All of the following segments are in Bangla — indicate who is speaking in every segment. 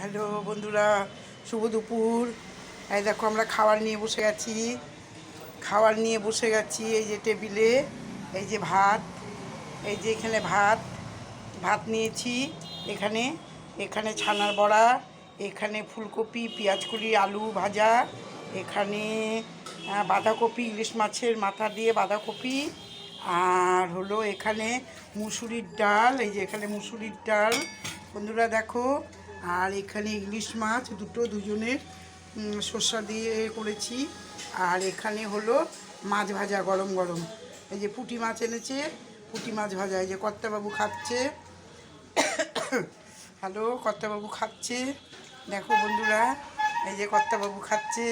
Speaker 1: হ্যালো বন্ধুরা, শুভ দুপুর। এই দেখো আমরা খাবার নিয়ে বসে গেছি। খাবার নিয়ে বসে গেছি এই যে টেবিলে, এই যে ভাত, এই যে এখানে ভাত ভাত নিয়েছি এখানে এখানে ছানার বড়া, এখানে ফুলকপি পেঁয়াজকলি আলু ভাজা, এখানে বাঁধাকপি, ইলিশ মাছের মাথা দিয়ে বাঁধাকপি, আর হলো এখানে মুসুরির ডাল, এই যে এখানে মুসুরির ডাল। বন্ধুরা দেখো আর এখানে ইলিশ মাছ দুটো দুজনের সর্ষা দিয়ে করেছি। আর এখানে হলো মাছ ভাজা গরম গরম। এই যে পুঁটি মাছ এনেছে, পুঁটি মাছ ভাজা। এই যে কর্তাবাবু খাচ্ছে। হ্যালো, কর্তাবাবু খাচ্ছে। দেখো বন্ধুরা, এই যে কর্তাবাবু খাচ্ছে।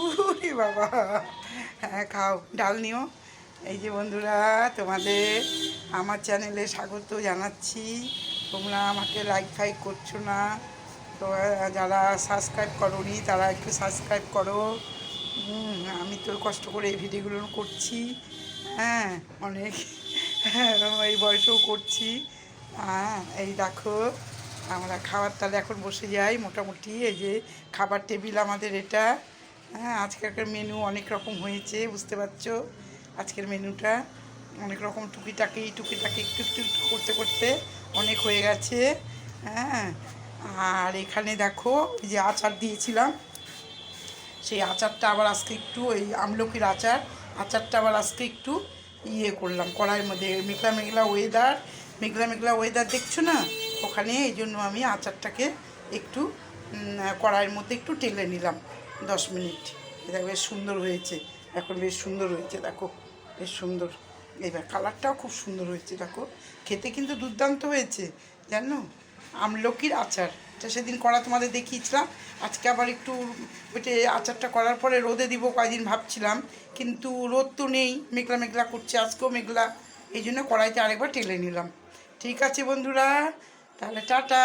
Speaker 1: উরে বাবা। হ্যাঁ খাও, ডাল নিও। এই যে বন্ধুরা, তোমাদের আমার চ্যানেলে স্বাগত জানাচ্ছি। তোমরা আমাকে লাইক ফাইক করছ না। তো যারা সাবস্ক্রাইব করোনি, তারা একটু সাবস্ক্রাইব করো। আমি তো কষ্ট করে এই ভিডিওগুলো করছি। হ্যাঁ অনেক এই বয়সেও করছি। হ্যাঁ এই দেখো, আমরা খাবার তাহলে এখন বসে যাই। মোটামুটি এই যে খাবার টেবিল আমাদের এটা। হ্যাঁ আজকের মেনু অনেক রকম হয়েছে, বুঝতে পারছ? আজকের মেনুটা অনেক রকম টুকিটাকি টুকিটাকি একটু একটু করতে করতে অনেক হয়ে গেছে। হ্যাঁ আর এখানে দেখো যে আচার দিয়েছিলাম। সেই আচারটা আবার আজকে একটু ওই আমলকির আচার, আচারটা আবার আজকে একটু ইয়ে করলাম, কড়াইয়ের মধ্যে মেঘলা মেঘলা ওয়েদার মেঘলা মেঘলা ওয়েদার দেখছ না? ওখানে এই জন্য আমি আচারটাকে একটু কড়াইয়ের মধ্যে একটু টেলে নিলাম দশ মিনিট। এটা বেশ সুন্দর হয়েছে। এখন বেশ সুন্দর হয়েছে, দেখো, বেশ সুন্দর। এবার কালারটাও খুব সুন্দর হয়েছে, দেখো। খেতে কিন্তু দুর্দান্ত হয়েছে, জানো? আমলকির আচার, এটা সেদিন করা তোমাদের দেখিয়েছিলাম। আজকে আবার একটু ওইটা আচারটা করার পরে রোদে দিব, কয়েকদিন ভাবছিলাম। কিন্তু রোদ তো নেই, মেঘলা মেঘলা করছে, আজকেও মেঘলা। এই জন্য কড়াইতে আরেকবার টেলে নিলাম। ঠিক আছে বন্ধুরা, তাহলে টাটা।